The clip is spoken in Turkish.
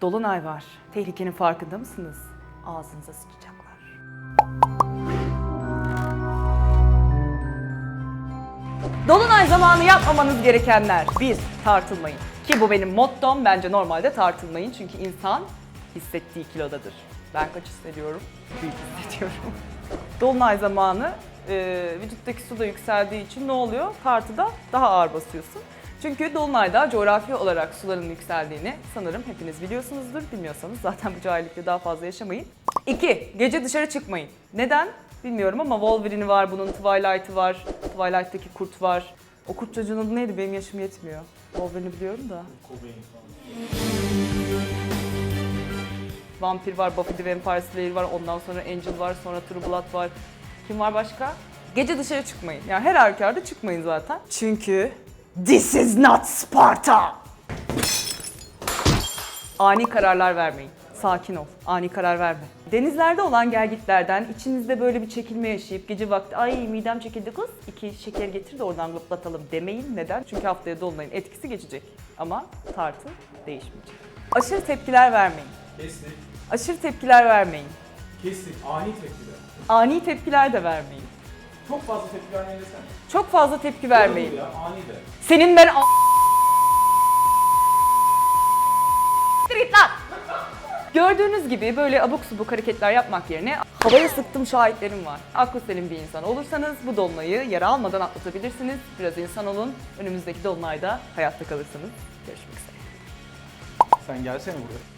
Dolunay var. Tehlikenin farkında mısınız? Ağzınıza sıçacaklar. Dolunay zamanı yapmamanız gerekenler. 1. Tartılmayın. Ki bu benim mottom. Bence normalde tartılmayın. Çünkü insan hissettiği kilodadır. Ben kaç hissediyorum? Büyük hissediyorum. Dolunay zamanı e, vücuttaki su da yükseldiği için ne oluyor? Tartıda daha ağır basıyorsun. Çünkü Dolunay'da coğrafi olarak suların yükseldiğini sanırım hepiniz biliyorsunuzdur. Bilmiyorsanız zaten bu cahillikte daha fazla yaşamayın. 2. Gece dışarı çıkmayın. Neden? Bilmiyorum ama Wolverine'i var bunun, Twilight'ı var, Twilight'taki kurt var. O kurt çocuğun adı neydi? Benim yaşım yetmiyor. Wolverine'i biliyorum da. Vampir var, Buffy the Vampire Slayer var, ondan sonra Angel var, sonra True Blood var. Kim var başka? Gece dışarı çıkmayın. Yani her halükarda çıkmayın zaten. Çünkü This is not Sparta! Ani kararlar vermeyin. Sakin ol. Ani karar verme. Denizlerde olan gelgitlerden içinizde böyle bir çekilme yaşayıp gece vakti ay midem çekildi kız iki şeker getir de oradan gıplatalım demeyin. Neden? Çünkü haftaya dolunayın etkisi geçecek. Ama tartı değişmeyecek. Aşırı tepkiler vermeyin. Kestik. Aşırı tepkiler vermeyin. Kestik. Ani tepkiler. Ani tepkiler de vermeyin. Çok fazla tepki vermeyi desene. Çok fazla tepki vermeyin. Ya, ani de. Senin ben a- Git lan! Gördüğünüz gibi böyle abuk subuk hareketler yapmak yerine havaya sıktım şahitlerim var. Aklı selim bir insan olursanız bu dolunayı yara almadan atlatabilirsiniz. Biraz insan olun. Önümüzdeki dolunayda hayatta kalırsınız. Görüşmek üzere. Sen gelsene buraya.